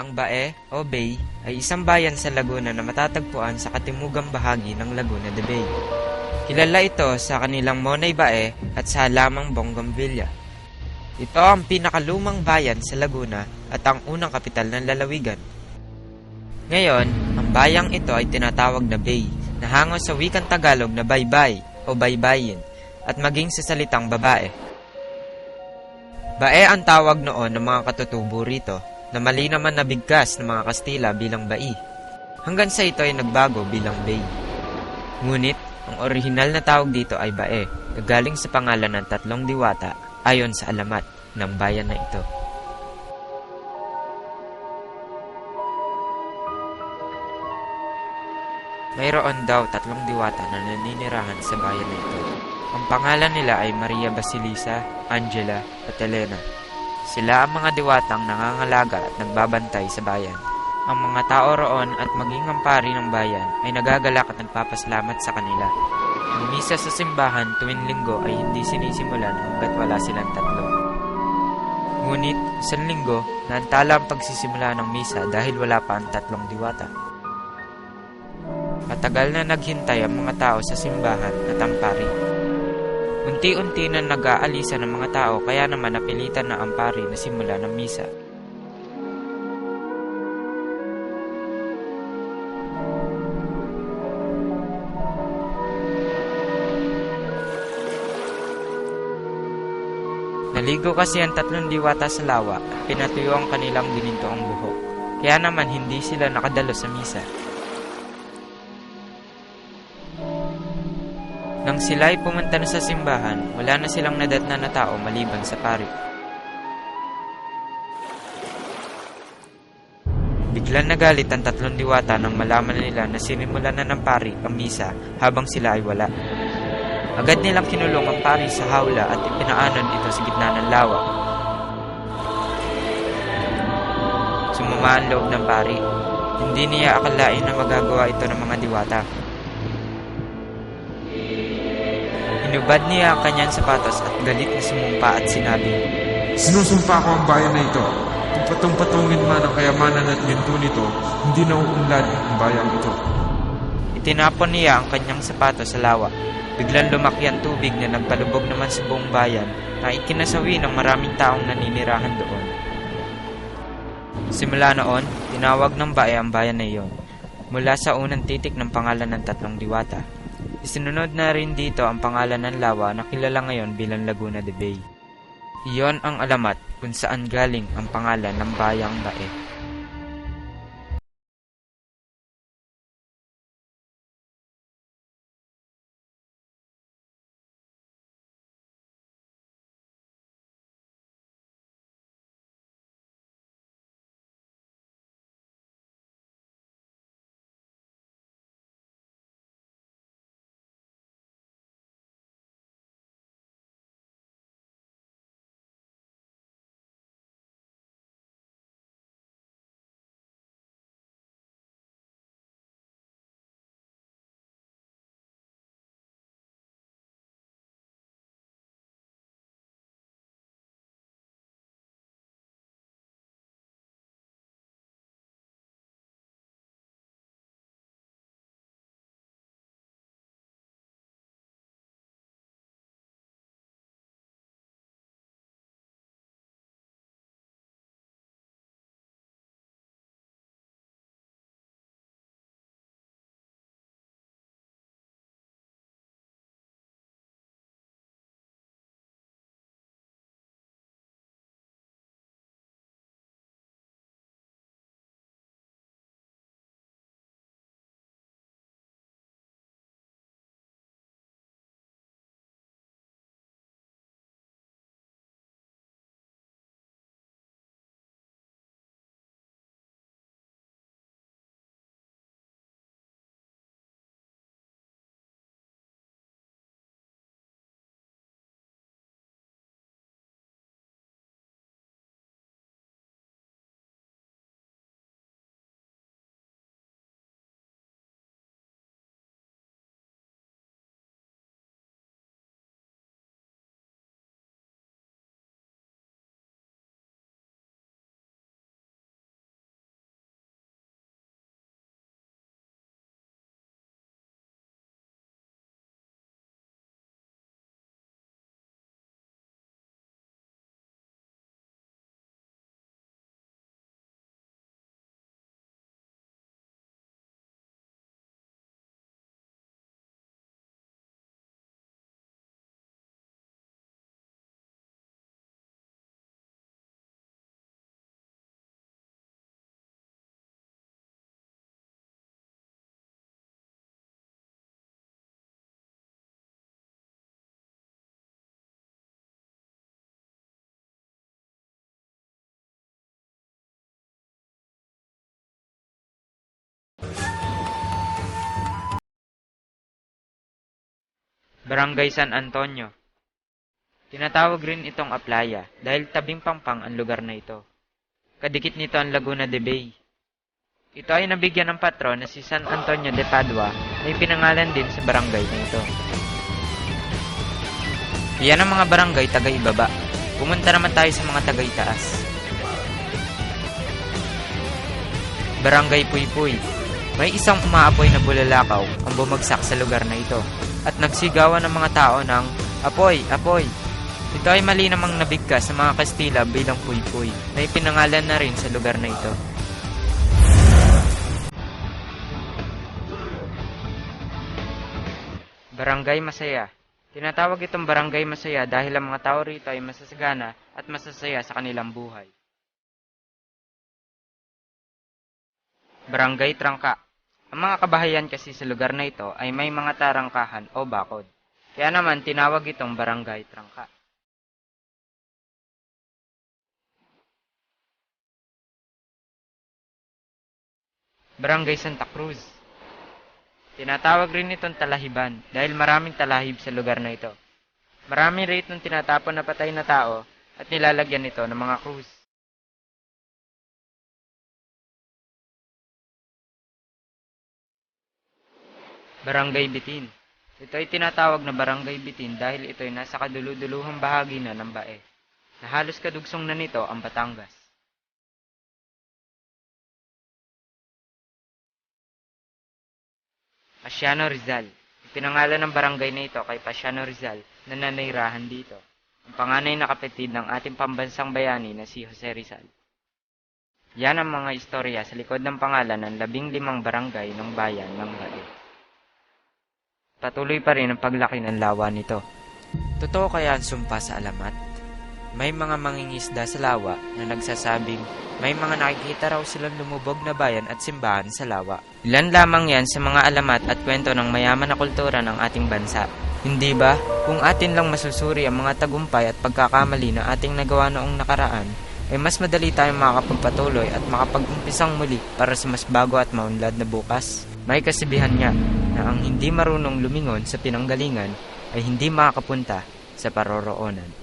Ang Bae o Bay ay isang bayan sa Laguna na matatagpuan sa katimugang bahagi ng Laguna de Bay. Kilala ito sa kanilang Monay Bae at sa lamang Bougainvillea. Ito ang pinakalumang bayan sa Laguna at ang unang kapital ng lalawigan. Ngayon, ang bayang ito ay tinatawag na Bay na hango sa wikang Tagalog na baybay o baybayin at maging sa salitang babae. Bae ang tawag noon ng mga katutubo rito na mali naman na bigkas ng mga Kastila bilang bai. Hanggang sa ito ay nagbago bilang bay. Ngunit, ang orihinal na tawag dito ay bae, gagaling sa pangalan ng tatlong diwata ayon sa alamat ng bayan na ito. Mayroon daw tatlong diwata na naninirahan sa bayan na ito. Ang pangalan nila ay Maria Basilisa, Angela at Elena. Sila ang mga diwatang nangangalaga at nagbabantay sa bayan. Ang mga tao roon at maging ang pari ng bayan ay nagagalak at nagpapasalamat sa kanila. Ang misa sa simbahan tuwing linggo ay hindi sinisimulan hanggat wala silang tatlo. Ngunit, isang linggo, naantala ang pagsisimula ng misa dahil wala pa ang tatlong diwata. Matagal na naghintay ang mga tao sa simbahan at ang pari. Unti-unti na nag-aalisa ng mga tao kaya naman napilitan na ang pari na simula ng misa. Naligo kasi ang tatlong diwata sa lawa at pinatuyo ang kanilang ginintoong buhok. Kaya naman hindi sila nakadalo sa misa. Nang sila ay pumunta na sa simbahan, wala na silang nadatna na tao maliban sa pari. Biglang nagalit ang tatlong diwata nang malaman nila na sinimulan na ng pari ang misa habang sila ay wala. Agad nilang kinulong ang pari sa hawla at ipinaanon ito sa gitna ng lawa. Sumama ang loob ng pari. Hindi niya akalain na magagawa ito ng mga diwata. Hinubad niya ang kanyang sapatos at galit na sumumpa at sinabi, Sinusumpa ko ang bayan na ito. Kung patong-patungin man ang kayamanan at ginto nito, hindi na uunlad ang bayan ito. Itinapon niya ang kanyang sapatos sa lawa. Biglang lumaki ang tubig na nagpalubog naman sa buong bayan na ikinasawi ng maraming taong naninirahan doon. Simula noon, tinawag ng bae ang bayan na iyon. Mula sa unang titik ng pangalan ng tatlong diwata. Isinunod na rin dito ang pangalan ng lawa na kilala ngayon bilang Laguna de Bay. Iyon ang alamat kung saan galing ang pangalan ng bayang bae. Barangay San Antonio. Tinatawag rin itong Aplaya dahil tabing pampang ang lugar na ito. Kadikit nito ang Laguna de Bay. Ito ay nabigyan ng patron na si San Antonio de Padua na ipinangalan din sa barangay na ito. Yan ang mga barangay taga-ibaba. Pumunta naman tayo sa mga taga-itaas. Barangay Puypuy. May isang umaapoy na bulalakaw ang bumagsak sa lugar na ito at nagsigawan ng mga tao ng Apoy! Apoy! Ito ay mali namang nabigkas sa mga Kastila bilang Puypuy na ipinangalan na rin sa lugar na ito. Barangay Masaya Tinatawag itong barangay masaya dahil ang mga tao rito ay masasagana at masasaya sa kanilang buhay. Barangay Trangka Ang mga kabahayan kasi sa lugar na ito ay may mga tarangkahan o bakod. Kaya naman tinawag itong barangay Trangka. Barangay Santa Cruz Tinatawag rin itong talahiban dahil maraming talahib sa lugar na ito. Marami rin itong tinatapon na patay na tao at nilalagyan ito ng mga krus. Barangay Bitin Ito ay tinatawag na Barangay Bitin dahil ito ay nasa kaduluduluhang bahagi na ng bae, na halos kadugsong na nito ang Batangas. Pasiano Rizal. Pinangalan ng barangay na ito kay Pasiano Rizal na nanirahan dito. Ang panganay na kapatid ng ating pambansang bayani na si Jose Rizal. Yan ang mga istorya sa likod ng pangalan ng labing limang barangay ng bayan ng Bae. Patuloy pa rin ang paglaki ng lawa nito. Totoo kaya ang sumpa sa alamat? May mga mangingisda sa lawa na nagsasabing may mga nakikita raw silang lumubog na bayan at simbahan sa lawa. Ilan lamang yan sa mga alamat at kwento ng mayaman na kultura ng ating bansa. Hindi ba? Kung atin lang masusuri ang mga tagumpay at pagkakamali na ating nagawa noong nakaraan, ay mas madali tayong makakapagpatuloy at makapag-umpisang muli para sa mas bago at maunlad na bukas. May kasibihan nga na ang hindi marunong lumingon sa pinanggalingan ay hindi makakapunta sa paroroonan.